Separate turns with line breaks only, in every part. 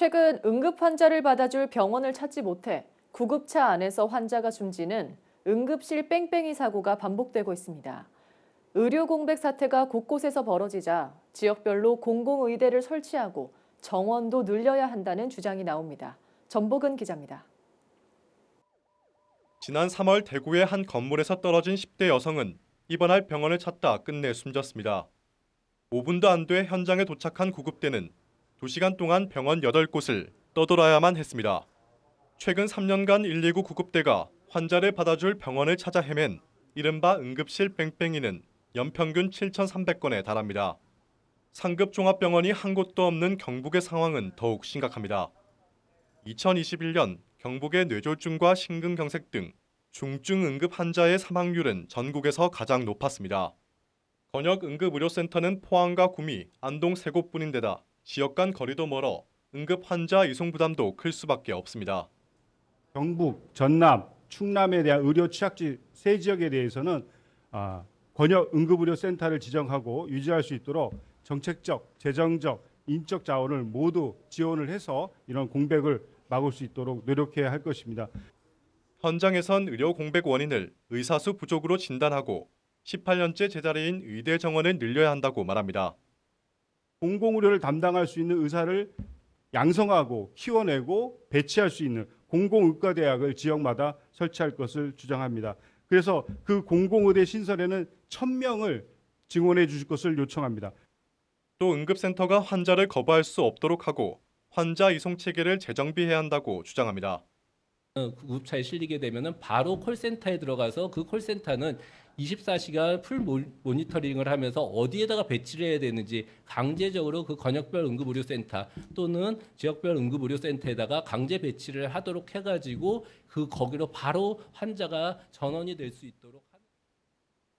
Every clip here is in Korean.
최근 응급 환자를 받아줄 병원을 찾지 못해 구급차 안에서 환자가 숨지는 응급실 뺑뺑이 사고가 반복되고 있습니다. 의료 공백 사태가 곳곳에서 벌어지자 지역별로 공공의대를 설치하고 정원도 늘려야 한다는 주장이 나옵니다. 전복은 기자입니다.
지난 3월 대구의 한 건물에서 떨어진 10대 여성은 입원할 병원을 찾다 끝내 숨졌습니다. 5분도 안 돼 현장에 도착한 구급대는 2시간 동안 병원 8곳을 떠돌아야만 했습니다. 최근 3년간 119 구급대가 환자를 받아줄 병원을 찾아 헤맨 이른바 응급실 뺑뺑이는 연평균 7,300건에 달합니다. 상급 종합병원이 한 곳도 없는 경북의 상황은 더욱 심각합니다. 2021년 경북의 뇌졸중과 심근경색 등 중증 응급 환자의 사망률은 전국에서 가장 높았습니다. 건역 응급의료센터는 포항과 구미, 안동 세 곳뿐인데다 지역 간 거리도 멀어 응급 환자 이송 부담도 클 수밖에 없습니다.
경북, 전남, 충남에 대한 의료 취약지 세 지역에 대해서는 아, 권역 응급의료센터를 지정하고 유지할 수 있도록 정책적, 재정적, 인적 자원을 모두 지원을 해서 이런 공백을 막을 수 있도록 노력해야 할 것입니다.
현장에선 의료 공백 원인을 의사수 부족으로 진단하고 18년째 제자리인 의대 정원을 늘려야 한다고 말합니다.
공공의료를 담당할 수 있는 의사를 양성하고 키워내고 배치할 수 있는 공공의과대학을 지역마다 설치할 것을 주장합니다. 그래서 그 공공의대 신설에는 1000명을 증원해 주실 것을 요청합니다.
또 응급센터가 환자를 거부할 수 없도록 하고 환자 이송 체계를 재정비해야 한다고 주장합니다.
어, 구급차에 실리게 되면은 바로 콜센터에 들어가서 그 콜센터는 24시간 풀 모- 모니터링을 하면서 어디에다가 배치를 해야 되는지 강제적으로 그 권역별 응급의료센터 또는 지역별 응급의료센터에다가 강제 배치를 하도록 해가지고 그 거기로 바로 환자가 전원이 될 수 있도록.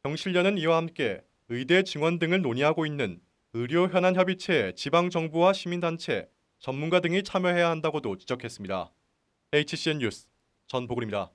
경실련은 이와 함께 의대 증원 등을 논의하고 있는 의료 현안 협의체에 지방 정부와 시민단체, 전문가 등이 참여해야 한다고도 지적했습니다. HCN 뉴스 전보글입니다.